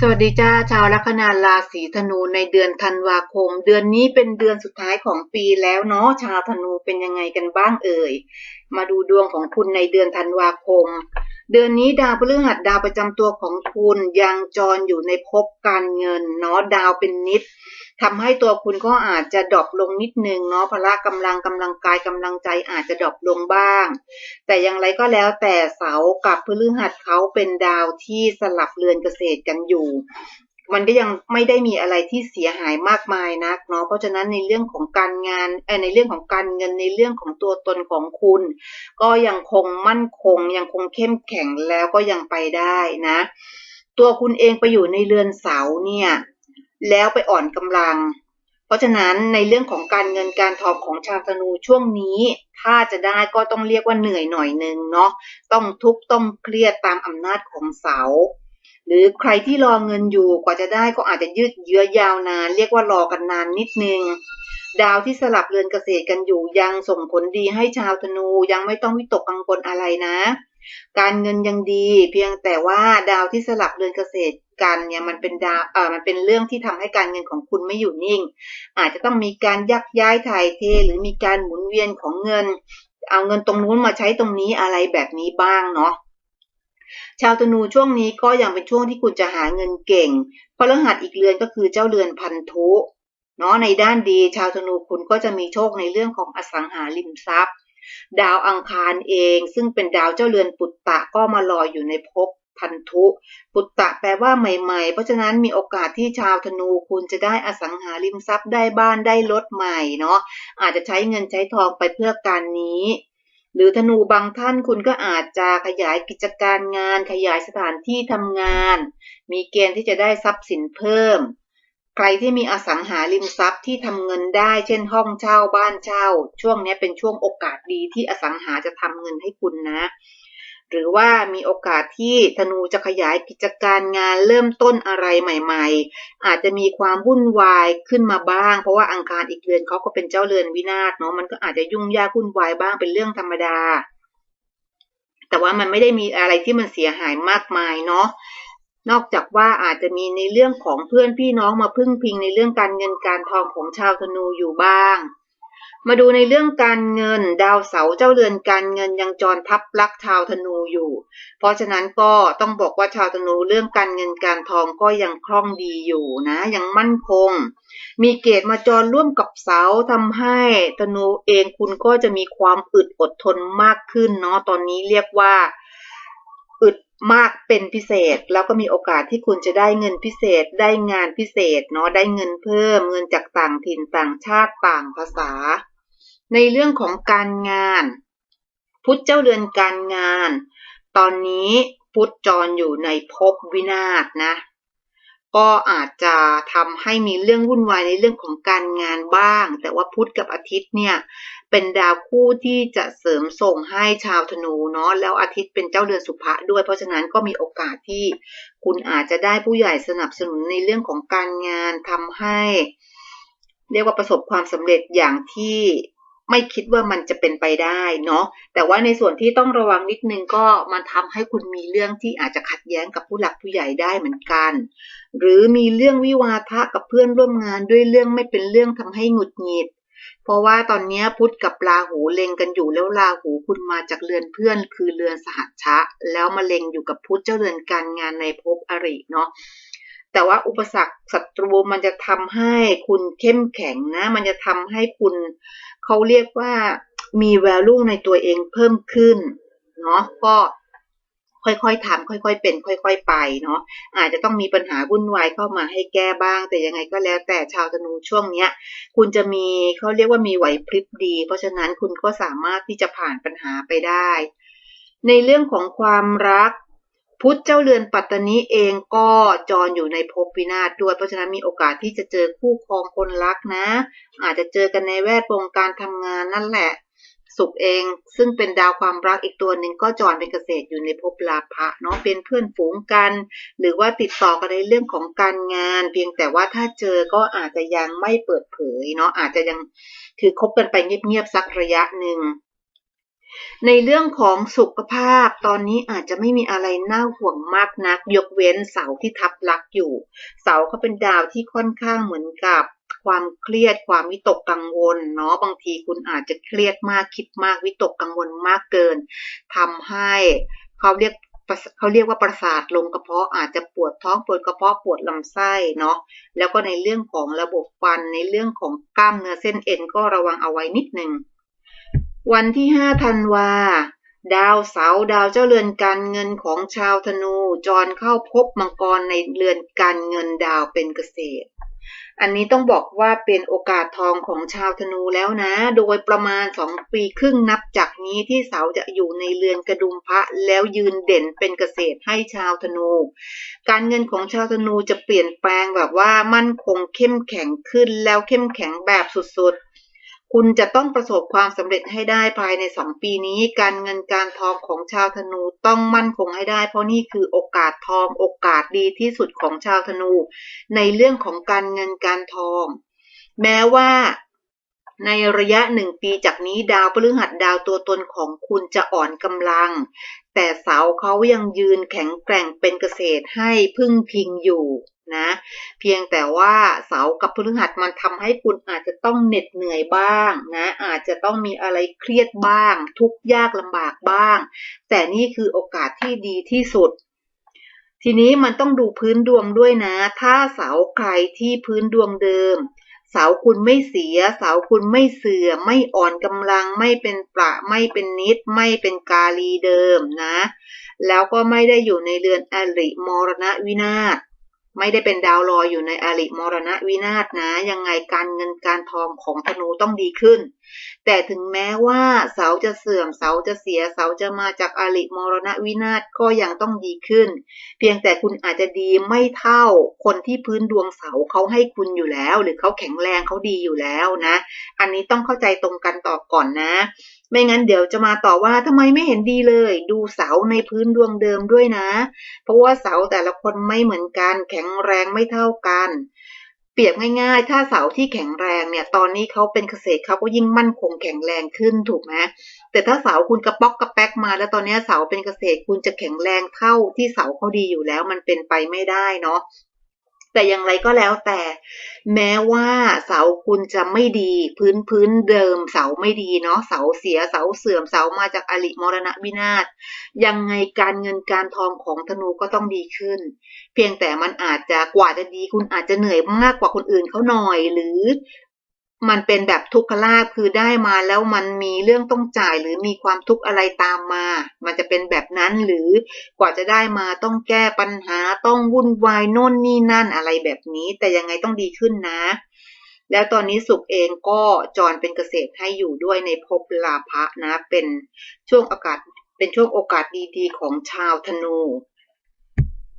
สวัสดีจ้าชาวลัคนาราศีธนูในเดือนธันวาคม เดือนนี้เป็นเดือนสุดท้ายของปีแล้วเนาะชาวธนูเป็นยังไงกันบ้างเอ่ย มาดูดวงของคุณในเดือนธันวาคม เดือนนี้ดาวพฤหัสดาวประจำตัวของคุณยังจรอยู่ในภพการเงินเนาะดาวเป็นนิดทำให้ตัวคุณก็อาจจะดรอปลงนิดนึงเนาะพละกำลังกำลังกายกำลังใจอาจจะดรอปลงบ้าง แต่อย่างไรก็แล้วแต่เสากับพฤหัสเขาเป็นดาวที่สลับเรือนเกษตรกันอยู่ มันก็ยังไม่ได้มีอะไรที่เสียหายมากมายนักเนาะเพราะฉะนั้นในเรื่องของการงานในเรื่องของการเงินในเรื่องของตัวตนของคุณ ก็ยังคงมั่นคง ยังคงเข้มแข็งแล้วก็ยังไปได้นะ ตัวคุณเองไปอยู่ในเรือนเสาเนี่ยแล้วไปอ่อนกำลัง เพราะฉะนั้นในเรื่องของการเงินการทองของชาวธนูช่วงนี้ถ้าจะได้ก็ต้องเรียกว่าเหนื่อยหน่อยนึงเนาะต้องทุกข์ต้องเครียดตามอำนาจของเสา หรือใครที่รอเงินอยู่กว่าจะได้ก็อาจจะยืดเยื้อยาวนาน เรียกว่ารอกันนานนิดนึง ดาวที่สลับเรือนเกษตรกันอยู่ยังส่งผลดีให้ชาวธนูยังไม่ต้องวิตกกังวลอะไรนะ การเงินยังดี เพียงแต่ว่าดาวที่สลับเรือนเกษตรกันเนี่ยมันเป็นดาวเออมันเป็นเรื่องที่ทำให้การเงินของคุณไม่อยู่นิ่ง อาจจะต้องมีการยักย้ายถ่ายเท หรือมีการหมุนเวียนของเงิน เอาเงินตรงนู้นมาใช้ตรงนี้อะไรแบบนี้บ้างเนาะ ชาวธนูช่วงนี้ก็ยังเป็นช่วงที่คุณจะหาเงินเก่ง เพราะรหัสอีกเรือนก็คือเจ้าเรือนพันธุเนาะในด้านดี ชาวธนูคุณก็จะมีโชคในเรื่องของอสังหาริมทรัพย์ ดาวอังคารเอง ซึ่งเป็นดาวเจ้าเรือนปุตตะก็มาลอยอยู่ในภพพันธุปุตตะแปลว่าใหม่ ๆ เพราะฉะนั้นมีโอกาสที่ชาวธนูคุณจะได้อสังหาริมทรัพย์ได้บ้านได้รถใหม่เนาะอาจจะใช้เงินใช้ทองไปเพื่อการนี้ หรือธนูบางท่านคุณก็อาจจะขยายกิจการงาน ขยายสถานที่ทำงาน มีเกณฑ์ที่จะได้ทรัพย์สินเพิ่ม ใครที่มีอสังหาริมทรัพย์ที่ทำเงินได้ เช่นห้องเช่าบ้านเช่า ช่วงนี้เป็นช่วงโอกาสดีที่อสังหาจะทำเงินให้คุณนะ หรือว่ามีโอกาสที่ธนูจะขยายกิจการงานเริ่มต้นอะไรใหม่ๆ อาจจะมีความวุ่นวายขึ้นมาบ้าง เพราะว่าอังคารอีกเรือนเขาก็เป็นเจ้าเรือนวินาศเนาะมันก็อาจจะยุ่งยากวุ่นวายบ้างเป็นเรื่องธรรมดา แต่ว่ามันไม่ได้มีอะไรที่มันเสียหายมากมายเนาะนอกจากว่าอาจจะมีในเรื่องของเพื่อนพี่น้องมาพึ่งพิงในเรื่องการเงินการทองของชาวธนูอยู่บ้าง มาดูในเรื่องการเงิน ดาวเสาร์เจ้าเรือนการเงินยังจรทับลักชาวธนูอยู่ เพราะฉะนั้นก็ต้องบอกว่าชาวธนูเรื่องการเงินการทองก็ยังคล่องดีอยู่นะยังมั่นคง มีเกตมาจรร่วมกับเสาทำให้ธนูเองคุณก็จะมีความอึดอดทนมากขึ้นเนาะตอนนี้เรียกว่าอึดมากเป็นพิเศษ แล้วก็มีโอกาสที่คุณจะได้เงินพิเศษได้งานพิเศษเนาะได้เงินเพิ่มเงินจากต่างถิ่นต่างชาติต่างภาษา ในเรื่องของการงาน พุทธเจ้าเรือนการงาน ตอนนี้พุทธจรอยู่ในภพวินาศนะ ก็อาจจะทำให้มีเรื่องวุ่นวายในเรื่องของการงานบ้าง แต่ว่าพุธกับอาทิตย์เนี่ยเป็นดาวคู่ที่จะเสริมส่งให้ชาวธนูเนาะแล้วอาทิตย์เป็นเจ้าเรือนสุภะด้วย เพราะฉะนั้นก็มีโอกาสที่คุณอาจจะได้ผู้ใหญ่สนับสนุนในเรื่องของการงานทำให้ เรียกว่าประสบความสำเร็จอย่างที่ ไม่คิดว่ามันจะเป็นไปได้เนาะแต่ว่าในส่วนที่ต้องระวังนิดนึงก็มันทำให้คุณมีเรื่องที่อาจจะขัดแย้งกับผู้หลักผู้ใหญ่ได้เหมือนกัน หรือมีเรื่องวิวาทะกับเพื่อนร่วมงานด้วยเรื่องไม่เป็นเรื่องทำให้หงุดหงิด เพราะว่าตอนนี้พุธกับราหูเล็งกันอยู่แล้วราหูคุณมาจากเรือนเพื่อน คือเรือนสหัชชะ แล้วมาเล็งอยู่กับพุธเจ้าเรือนการงานในภพอริเนาะแต่ว่าอุปสรรคศัตรูมันจะทำให้คุณเข้มแข็งนะ มันจะทำให้คุณ เขาเรียกว่ามี value ในตัวเองเพิ่มขึ้นเนาะก็ค่อยๆทำค่อยๆเป็น ค่อยๆไปเนาะอาจจะต้องมีปัญหาวุ่นวายเข้ามาให้แก้บ้าง แต่ยังไงก็แล้วแต่ชาวธนูช่วงเนี้ย คุณจะมีเขาเรียกว่ามีไหวพริบดี เพราะฉะนั้นคุณก็สามารถที่จะผ่านปัญหาไปได้ ในเรื่องของความรัก พุทธเจ้าเรือนปัตตานีเองก็จรอยู่ในภพวินาศด้วย เพราะฉะนั้นมีโอกาสที่จะเจอคู่ครองคนรักนะ อาจจะเจอกันในแวดวงการทำงานนั่นแหละ สุขเองซึ่งเป็นดาวความรักอีกตัวหนึ่งก็จรเป็นเกษตรอยู่ในภพลาภะเนาะเป็นเพื่อนฝูงกัน หรือว่าติดต่อกันในเรื่องของการงาน เพียงแต่ว่าถ้าเจอก็อาจจะยังไม่เปิดเผยเนาะอาจจะยังคือคบกันไปเงียบๆสักระยะหนึ่ง ในเรื่องของสุขภาพตอนนี้อาจจะไม่มีอะไรน่าห่วงมากนัก ยกเว้นเสาที่ทับลักอยู่ เสาเขาเป็นดาวที่ค่อนข้างเหมือนกับความเครียดความวิตกกังวลเนาะบางทีคุณอาจจะเครียดมากคิดมากวิตกกังวลมากเกินทำให้เขาเรียกเขาเรียกว่าประสาทลงกระเพาะอาจจะปวดท้องปวดกระเพาะปวดลำไส้เนาะแล้วก็ในเรื่องของระบบฟันในเรื่องของกล้ามเนื้อเส้นเอ็นก็ระวังเอาไว้นิดนึง วันที่5ธันวา ดาวเสาดาวเจ้าเรือนการเงินของชาวธนู จรเข้าพบมังกรในเรือนการเงินดาวเป็นเกษตร อันนี้ต้องบอกว่าเป็นโอกาสทองของชาวธนูแล้วนะ โดยประมาณ2ปีครึ่งนับจากนี้ที่เสาจะอยู่ในเรือนกระดุมพระแล้วยืนเด่นเป็นเกษตรให้ชาวธนู การเงินของชาวธนูจะเปลี่ยนแปลงแบบว่ามั่นคงเข้มแข็งขึ้นแล้วเข้มแข็งแบบสุดๆ คุณจะต้องประสบความสำเร็จให้ได้ภายในสองปีนี้ การเงินการทองของชาวธนูต้องมั่นคงให้ได้ เพราะนี่คือโอกาสทองโอกาสดีที่สุดของชาวธนู ในเรื่องของการเงินการทอง แม้ว่าในระยะหนึ่งปีจากนี้ดาวพฤหัสดาวตัวตนของคุณจะอ่อนกำลัง แต่เสาเขายังยืนแข็งแกร่งเป็นเกษตรให้พึ่งพิงอยู่นะ เพียงแต่ว่าเสากับพฤหัสมันทำให้คุณอาจจะต้องเหน็ดเหนื่อยบ้างนะ อาจจะต้องมีอะไรเครียดบ้าง ทุกยากลำบากบ้าง แต่นี่คือโอกาสที่ดีที่สุด ทีนี้มันต้องดูพื้นดวงด้วยนะ ถ้าเสาใครที่พื้นดวงเดิม สาคุณไม่เสีย สาคุณไม่เสื่อมไม่อ่อนกำลังไม่เป็นประไม่เป็นนิด ไม่เป็นกาลีเดิมนะ แล้วก็ไม่ได้อยู่ในเรือนอริมรณะวินาศ ไม่ได้เป็นดาวลอยอยู่ในอริมรณะวินาศนะ ยังไงการเงินการทองของธนูต้องดีขึ้น แต่ถึงแม้ว่าเสาจะเสื่อมเสาจะเสียเสาจะมาจากอริมรณะวินาศก็ยังต้องดีขึ้น เพียงแต่คุณอาจจะดีไม่เท่าคนที่พื้นดวงเสาเขาให้คุณอยู่แล้ว หรือเขาแข็งแรงเขาดีอยู่แล้วนะ อันนี้ต้องเข้าใจตรงกันต่อก่อนนะ ไม่งั้นเดี๋ยวจะมาต่อว่าทำไมไม่เห็นดีเลย ดูเสาในพื้นดวงเดิมด้วยนะ เพราะว่าเสาแต่ละคนไม่เหมือนกัน แข็งแรงไม่เท่ากัน เปรียบง่ายๆ ถ้าเสาที่แข็งแรงเนี่ย ตอนนี้เขาเป็นเกษตรเขาก็ยิ่งมั่นคงแข็งแรงขึ้นถูกไหมแต่ถ้าเสาคุณกระป๊อกกระแป๊กมา แล้วตอนนี้เสาเป็นเกษตรคุณจะแข็งแรงเท่าที่เสาเขาดีอยู่แล้วมันเป็นไปไม่ได้เนาะ แต่อย่างไรก็แล้วแต่ แม้ว่าเสาคุณจะไม่ดี พื้นพื้นเดิมเสาไม่ดีเนาะเสาเสียเสาเสื่อมเสามาจากอริมรณวินาศยังไงการเงินการทองของธนูก็ต้องดีขึ้น เพียงแต่มันอาจจะกว่าจะดีคุณอาจจะเหนื่อยมากกว่าคนอื่นเขาหน่อย หรือ มันเป็นแบบทุกขลาภคือได้มาแล้วมันมีเรื่องต้องจ่ายหรือมีความทุกข์อะไรตามมา มันจะเป็นแบบนั้นหรือกว่าจะได้มาต้องแก้ปัญหาต้องวุ่นวายโน่นนี่นั่นอะไรแบบนี้ แต่ยังไงต้องดีขึ้นนะ แล้วตอนนี้สุขเองก็จรเป็นเกษตรให้อยู่ด้วยในภพลาภะนะ เป็นช่วงโอกาสเป็นช่วงโอกาสดีๆ ของชาวธนู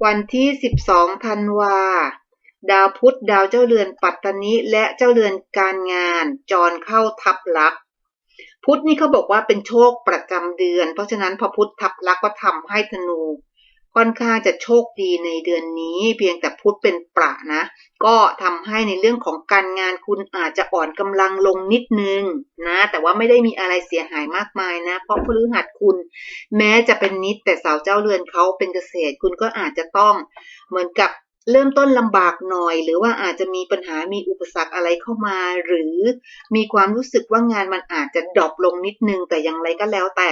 วันที่ 12ธันวา ดาวพุธดาวเจ้าเรือนปัตตานิและเจ้าเรือนการงาน จรเข้าทับลักษพุธนี่เขาบอกว่าเป็นโชคประจำเดือน เพราะฉะนั้นพอพุธทับลักก็ทำให้ธนู ค่อนข้างจะโชคดีในเดือนนี้ เพียงแต่พุธเป็นประนะ ก็ทำให้ในเรื่องของการงานคุณอาจจะอ่อนกำลังลงนิดนึงนะ แต่ว่าไม่ได้มีอะไรเสียหายมากมายนะ เพราะพฤหัสคุณ แม้จะเป็นนิดแต่สาวเจ้าเรือนเขาเป็นเกษตรคุณก็อาจจะต้องเหมือนกับ เริ่มต้นลำบากหน่อย หรือว่าอาจจะมีปัญหามีอุปสรรคอะไรเข้ามา หรือมีความรู้สึกว่างานมันอาจจะดรอปลงนิดนึงแต่อย่างไรก็แล้วแต่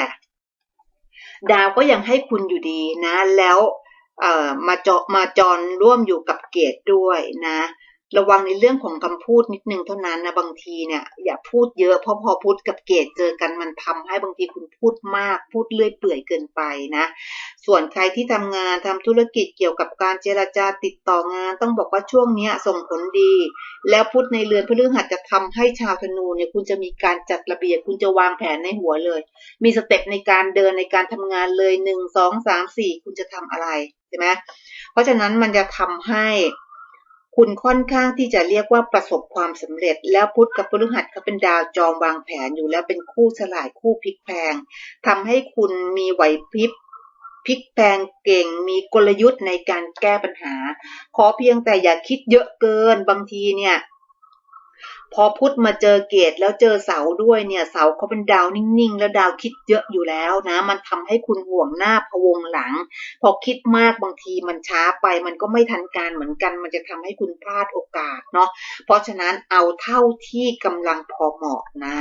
ดาวก็ยังให้คุณอยู่ดีนะ แล้วมาเจาะมาจรร่วมอยู่กับเกตด้วยนะ ระวังในเรื่องของคำพูดนิดนึงเท่านั้นนะบางทีเนี่ยอย่าพูดเยอะเพราะพอพูดกับเกตเจอกันมันทำให้บางทีคุณพูดมาก พูดเลื่อยเปื่อยเกินไปนะ ส่วนใครที่ทำงานทำธุรกิจเกี่ยวกับการเจรจาติดต่องาน ต้องบอกว่าช่วงเนี้ยส่งผลดี แล้วพุธในเรือนพฤหัสจะทำให้ชาวธนูเนี่ยคุณจะมีการจัดระเบียบคุณจะวางแผนในหัวเลย มีสเต็ปในการเดินในการทำงานเลยหนึ่งสองสามสี่คุณจะทำอะไรใช่ไหมเพราะฉะนั้นมันจะทำให้ คุณค่อนข้างที่จะเรียกว่าประสบความสำเร็จ แล้วพุทธกับพฤหัสเขาเป็นดาวจอมวางแผนอยู่แล้วเป็นคู่สลายคู่พลิกแพงทำให้คุณมีไหวพริบพลิกแพงเก่งมีกลยุทธ์ในการแก้ปัญหา ขอเพียงแต่อย่าคิดเยอะเกินบางทีเนี่ย พอพุธมาเจอเกตแล้วเจอเสาด้วยเนี่ย เสาเขาเป็นดาวนิ่งๆ แล้วดาวคิดเยอะอยู่แล้วนะ มันทำให้คุณห่วงหน้าพวงหลัง พอคิดมากบางทีมันช้าไปมันก็ไม่ทันการเหมือนกัน มันจะทำให้คุณพลาดโอกาสเนาะเพราะฉะนั้นเอาเท่าที่กำลังพอเหมาะนะ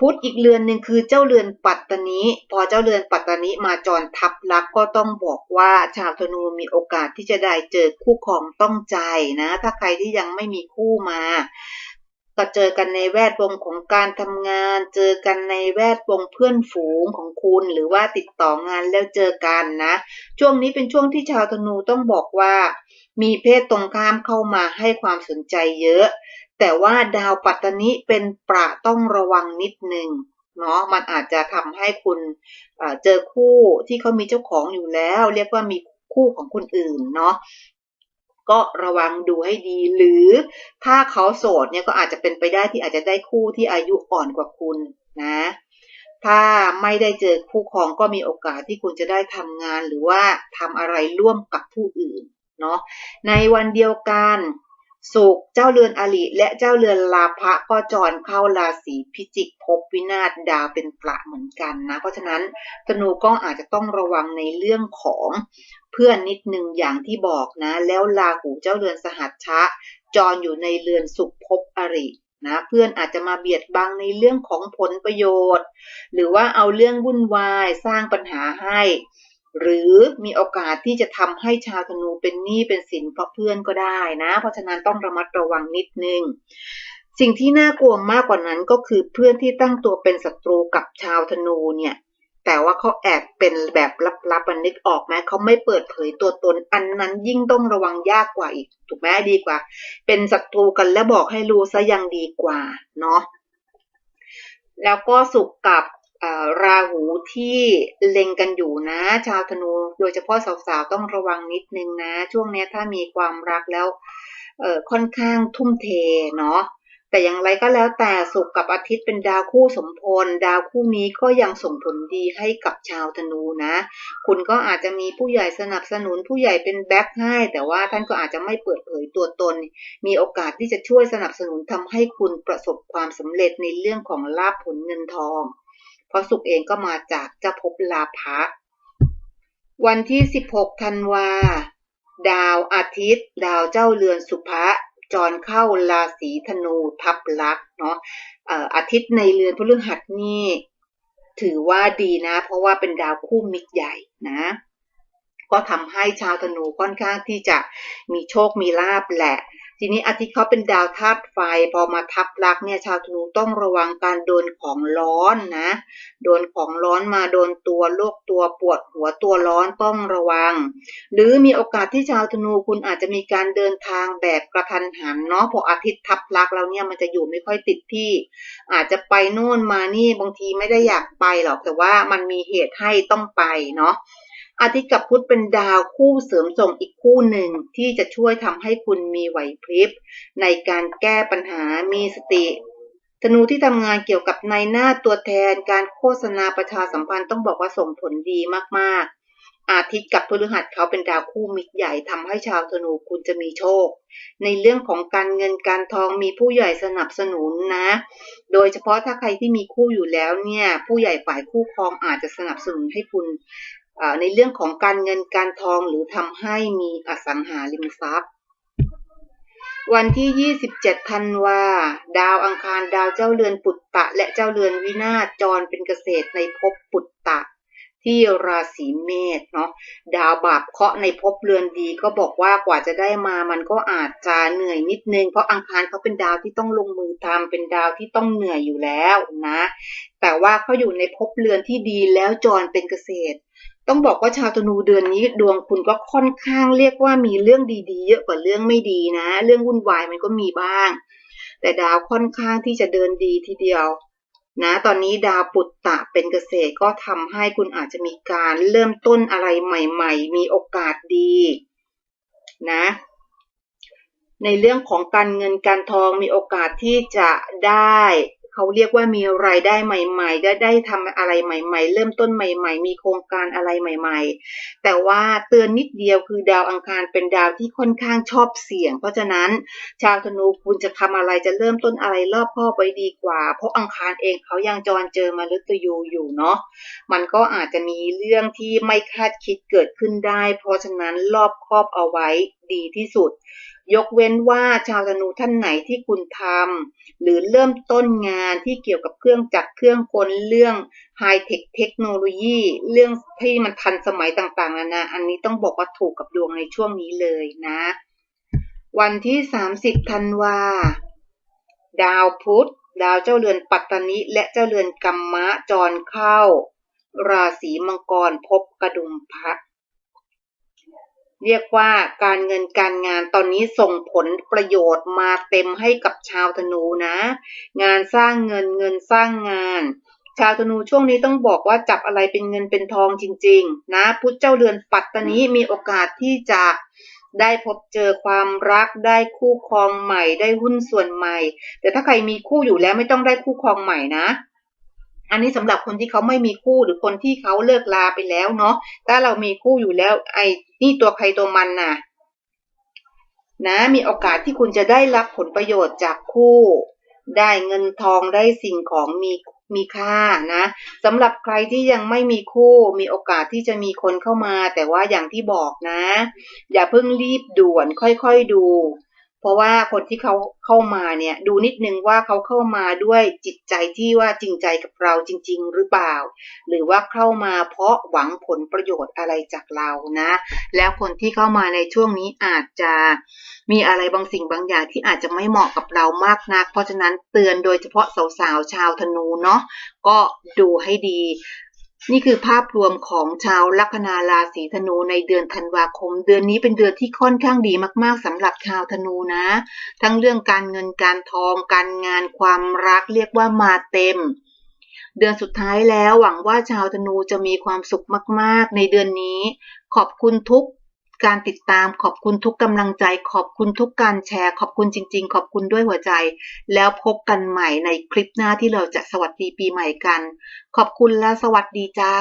พุธอีกเรือนหนึ่งคือเจ้าเรือนปัตตานีพอเจ้าเรือนปัตตานีมาจรทับลักก็ต้องบอกว่าชาวธนูมีโอกาสที่จะได้เจอคู่ครองต้องใจนะ ถ้าใครที่ยังไม่มีคู่มา ก็เจอกันในแวดวงของการทำงาน เจอกันในแวดวงเพื่อนฝูงของคุณ หรือว่าติดต่องานแล้วเจอกันนะ ช่วงนี้เป็นช่วงที่ชาวธนูต้องบอกว่า มีเพศตรงข้ามเข้ามาให้ความสนใจเยอะ แต่ว่าดาวปัตตานิเป็นประต้องระวังนิดนึงเนาะมันอาจจะทำให้คุณเจอคู่ที่เขามีเจ้าของอยู่แล้ว เรียกว่ามีคู่ของคนอื่นเนาะ ก็ระวังดูให้ดี หรือถ้าเขาโสดเนี่ยก็อาจจะเป็นไปได้ที่อาจจะได้คู่ที่อายุอ่อนกว่าคุณนะ ถ้าไม่ได้เจอคู่ครองก็มีโอกาสที่คุณจะได้ทำงานหรือว่าทำอะไรร่วมกับผู้อื่นเนาะในวันเดียวกัน สุกเจ้าเรือนอลิและเจ้าเรือนลาภะก็จรเข้าราศีพิจิกภพวินาศดาวเป็นประเหมือนกันนะ เพราะฉะนั้นธนูก็อาจจะต้องระวังในเรื่องของเพื่อนนิดนึงอย่างที่บอกนะ แล้วลาหูเจ้าเรือนสหัชชะ จรอยู่ในเรือนสุขภพอรินะเพื่อนอาจจะมาเบียดบังในเรื่องของผลประโยชน์ หรือว่าเอาเรื่องวุ่นวายสร้างปัญหาให้ หรือมีโอกาสที่จะทำให้ชาวธนูเป็นหนี้เป็นสินเพราะเพื่อนก็ได้นะ เพราะฉะนั้นต้องระมัดระวังนิดนึง สิ่งที่น่ากลัวมากกว่านั้นก็คือเพื่อนที่ตั้งตัวเป็นศัตรูกับชาวธนูเนี่ย แต่ว่าเขาแอบเป็นแบบลับๆมันนึกออกไหมเขาไม่เปิดเผยตัวตน อันนั้นยิ่งต้องระวังยากกว่าอีก ถูกไหมดีกว่า เป็นศัตรูกันแล้วบอกให้รู้ซะยังดีกว่าเนาะแล้วก็สุขกับ ราหูที่เล็งกันอยู่นะ ชาวธนู โดยเฉพาะสาวๆต้องระวังนิดนึงนะ ช่วงนี้ถ้ามีความรักแล้วค่อนข้างทุ่มเทเนาะแต่อย่างไรก็แล้วแต่สุขกับอาทิตย์เป็นดาวคู่สมพล ดาวคู่นี้ก็ยังส่งผลดีให้กับชาวธนูนะ คุณก็อาจจะมีผู้ใหญ่สนับสนุนผู้ใหญ่เป็นแบ็คให้ แต่ว่าท่านก็อาจจะไม่เปิดเผยตัวตน มีโอกาสที่จะช่วยสนับสนุนทำให้คุณประสบความสำเร็จในเรื่องของลาภผลเงินทอง เพราะสุขเองก็มาจากเจ้าภพลาภะวันที่ 16 ธันวา ดาวอาทิตย์ ดาวเจ้าเรือนสุภะจรเข้าราศีธนูทับลักเนาะอาทิตย์ในเรือนพฤหัสนี่ถือว่าดีนะ เพราะว่าเป็นดาวคู่มิตรใหญ่นะ ก็ทำให้ชาวธนูค่อนข้างที่จะมีโชคมีลาบแหละ ทีนี้อาทิตย์เขาเป็นดาวธาตุไฟ พอมาทับลักเนี่ยชาวธนูต้องระวังการโดนของร้อนนะ โดนของร้อนมาโดนตัวโรคตัวปวดหัวตัวร้อนต้องระวัง หรือมีโอกาสที่ชาวธนูคุณอาจจะมีการเดินทางแบบกระทันหันเนาะพออาทิตย์ทับลักแล้วเนี่ยมันจะอยู่ไม่ค่อยติดที่ อาจจะไปโน่นมานี่บางทีไม่ได้อยากไปหรอกแต่ว่ามันมีเหตุให้ต้องไปเนาะ อาทิตย์กับพุธเป็นดาวคู่เสริมส่งอีกคู่หนึ่งที่จะช่วยทำให้คุณมีไหวพริบ ในการแก้ปัญหามีสติธนูที่ทำงานเกี่ยวกับในหน้าตัวแทนการโฆษณาประชาสัมพันธ์ต้องบอกว่าส่งผลดีมากๆ อาทิตย์กับพฤหัสเขาเป็นดาวคู่มิตรใหญ่ทำให้ชาวธนูคุณจะมีโชค ในเรื่องของการเงินการทองมีผู้ใหญ่สนับสนุนนะ โดยเฉพาะถ้าใครที่มีคู่อยู่แล้วเนี่ย ผู้ใหญ่ฝ่ายคู่ครองอาจจะสนับสนุนให้คุณ ในเรื่องของการเงินการทองหรือทำให้มีอสังหาริมทรัพย์ วันที่ 27 ธันวา ดาวอังคารดาวเจ้าเรือนปุตตะ และเจ้าเรือนวินาศจรเป็นเกษตรในภพปุตตะ ที่ราศีเมษเนาะดาวบาปเคาะในภพเรือนดีก็บอกว่ากว่าจะได้มามันก็อาจจะเหนื่อยนิดนึง เพราะอังคารเขาเป็นดาวที่ต้องลงมือทำเป็นดาวที่ต้องเหนื่อยอยู่แล้วนะ แต่ว่าเขาอยู่ในภพเรือนที่ดีแล้วจรเป็นเกษตร ต้องบอกว่าชาวธนูเดือนนี้ดวงคุณก็ค่อนข้างเรียกว่ามีเรื่องดีๆ เยอะกว่าเรื่องไม่ดีนะ เรื่องวุ่นวายมันก็มีบ้าง แต่ดาวค่อนข้างที่จะเดินดีทีเดียวนะตอนนี้ดาวปุตตะเป็นเกษตรก็ทำให้คุณอาจจะมีการเริ่มต้นอะไรใหม่ ๆ มีโอกาสดีนะ ในเรื่องของการเงินการทองมีโอกาสที่จะได้ เขาเรียกว่ามีรายได้ใหม่ๆ ได้ได้ทำอะไรใหม่ ๆ เริ่มต้นใหม่ ๆ มีโครงการอะไรใหม่ ๆ แต่ว่าเตือนนิดเดียวคือดาวอังคารเป็นดาวที่ค่อนข้างชอบเสี่ยง เพราะฉะนั้นชาวธนูคุณจะทำอะไรจะเริ่มต้นอะไรรอบคอบไว้ดีกว่า เพราะอังคารเองเขายังจรเจอมฤตยูอยู่เนาะมันก็อาจจะมีเรื่องที่ไม่คาดคิดเกิดขึ้นได้ เพราะฉะนั้นรอบครอบเอาไว้ดีที่สุด ยกเว้นว่าชาวธนูท่านไหนที่คุณทำหรือเริ่มต้นงานที่เกี่ยวกับเครื่องจักรเครื่องกลเรื่องไฮเทคเทคโนโลยีเรื่องที่มันทันสมัยต่างๆนานาอันนี้ต้องบอกว่าถูกกับดวงในช่วงนี้เลยนะ วันที่ 30 ธันวา ดาวพุธดาวเจ้าเรือนปัตตานิ และเจ้าเรือนกัมมะจรเข้า ราศีมังกรพบกระดุมพระ เรียกว่าการเงินการงานตอนนี้ส่งผลประโยชน์มาเต็มให้กับชาวธนูนะ งานสร้างเงินเงินสร้างงาน ชาวธนูช่วงนี้ต้องบอกว่าจับอะไรเป็นเงินเป็นทองจริง ๆ นะพุทธเจ้าเรือนปัตตานิมีโอกาสที่จะได้พบเจอความรักได้คู่ครองใหม่ ได้หุ้นส่วนใหม่ แต่ถ้าใครมีคู่อยู่แล้วไม่ต้องได้คู่ครองใหม่นะ อันนี้สำหรับคนที่เขาไม่มีคู่หรือคนที่เขาเลิกลาไปแล้วเนาะถ้าเรามีคู่อยู่แล้ว ไอ้นี่ตัวใครตัวมันน่ะ นะ มีโอกาสที่คุณจะได้รับผลประโยชน์จากคู่ ได้เงินทองได้สิ่งของมีมีค่านะสำหรับใครที่ยังไม่มีคู่ มีโอกาสที่จะมีคนเข้ามา แต่ว่าอย่างที่บอกนะ อย่าเพิ่งรีบด่วนค่อยๆดู เพราะว่าคนที่เขาเข้ามาเนี่ยดูนิดนึงว่าเขาเข้ามาด้วยจิตใจที่ว่าจริงใจกับเราจริง ๆ หรือเปล่า หรือว่าเข้ามาเพราะหวังผลประโยชน์อะไรจากเรานะ แล้วคนที่เข้ามาในช่วงนี้อาจจะมีอะไรบางสิ่งบางอย่างที่อาจจะไม่เหมาะกับเรามากนัก เพราะฉะนั้นเตือนโดยเฉพาะสาวๆชาวธนูเนาะก็ดูให้ดี นี่คือภาพรวมของชาวลัคนาราศีธนูในเดือนธันวาคม เดือนนี้เป็นเดือนที่ค่อนข้างดีมาก ๆสำหรับชาวธนูนะ ทั้งเรื่องการเงินการทอง การงานความรักเรียกว่ามาเต็ม เดือนสุดท้ายแล้วหวังว่าชาวธนูจะมีความสุขมาก ๆ ในเดือนนี้ ขอบคุณทุก การติดตาม ขอบคุณทุกกำลังใจ ขอบคุณทุกการแชร์ ขอบคุณจริง ๆ ขอบคุณด้วยหัวใจ แล้วพบกันใหม่ในคลิปหน้าที่เราจะสวัสดีปีใหม่กัน ขอบคุณและสวัสดีจ้า